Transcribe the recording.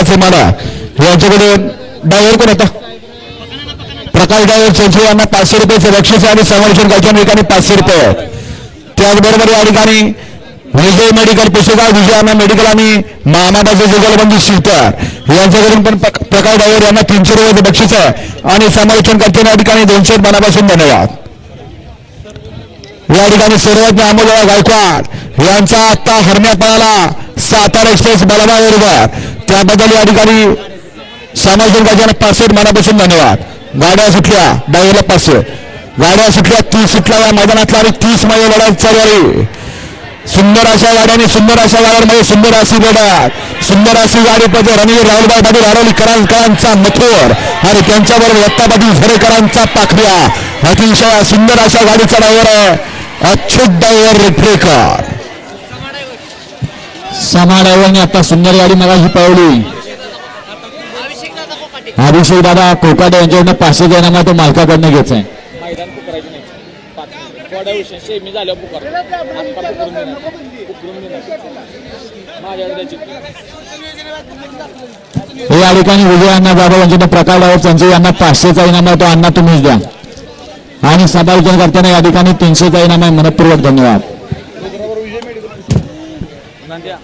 असे म्हणा यांच्याकडे डायव्हर कोण होता? प्रकाश डायव्हर चौधरी यांना पाचशे रुपयाचे बक्षीस आणि समालोचन गायच्या ठिकाणी पाचशे रुपये. त्याचबरोबर या ठिकाणी विजय मेडिकल पुस्तकाव विजयाना मेडिकल आणि महामाताचे जुगलबंदी शिवतार यांच्याकडून पण प्रकाश डायव्हर यांना तीनशे रुपयाचं बक्षीस आहे आणि समालोचन करते. या ठिकाणी दोनशे मनापासून धन्यवाद. या ठिकाणी सर्वज्ञ अमोलराव गायकवाड यांचा आत्ता हरण्या पळाला सातारा एक्सप्रेस बलमा बरोबर त्याबद्दल या ठिकाणी सामाजिक करताना पाचशे मनापासून धन्यवाद. गाड्या सुटल्या डायव्हरला पाचशे. गाड्या सुटल्या तीस सुटल्या या मैदानातल्या आणि तीसमध्ये लढत चालू सुंदर अशा गाड्याने सुंदर अशा गाड्यांमध्ये सुंदर अशी लढा सुंदर अशी गाडी पडते रणवीर राहुलबाई पाटील हरवली करांकरांचा मथुर. आणि त्यांच्याबरोबर दत्ता पाटील झरेकरांचा पाखऱ्या. अतिशय सुंदर अशा गाडीचा ड्रायव्हर आहे. अच्युत ड्रायव्हर रेटरेकर समा ड्रायव्हरने आता सुंदर गाडी मला ही पावली अभिषेक दादा कोकाटे यांच्याकडनं पाचशे देणार तो मालकाकडनं घ्यायचा आहे. हे या ठिकाणी विजय अण्णा बाबा यांच्या प्रकाश ड्रायव्हर त्यांचे यांना पाचशेचा इनाम आहे तो अण्णा तुम्हीच द्या. आणि समालोचन करताना या ठिकाणी तीनशेचा इनाम आहे. मनपूर्वक धन्यवाद. Nanti.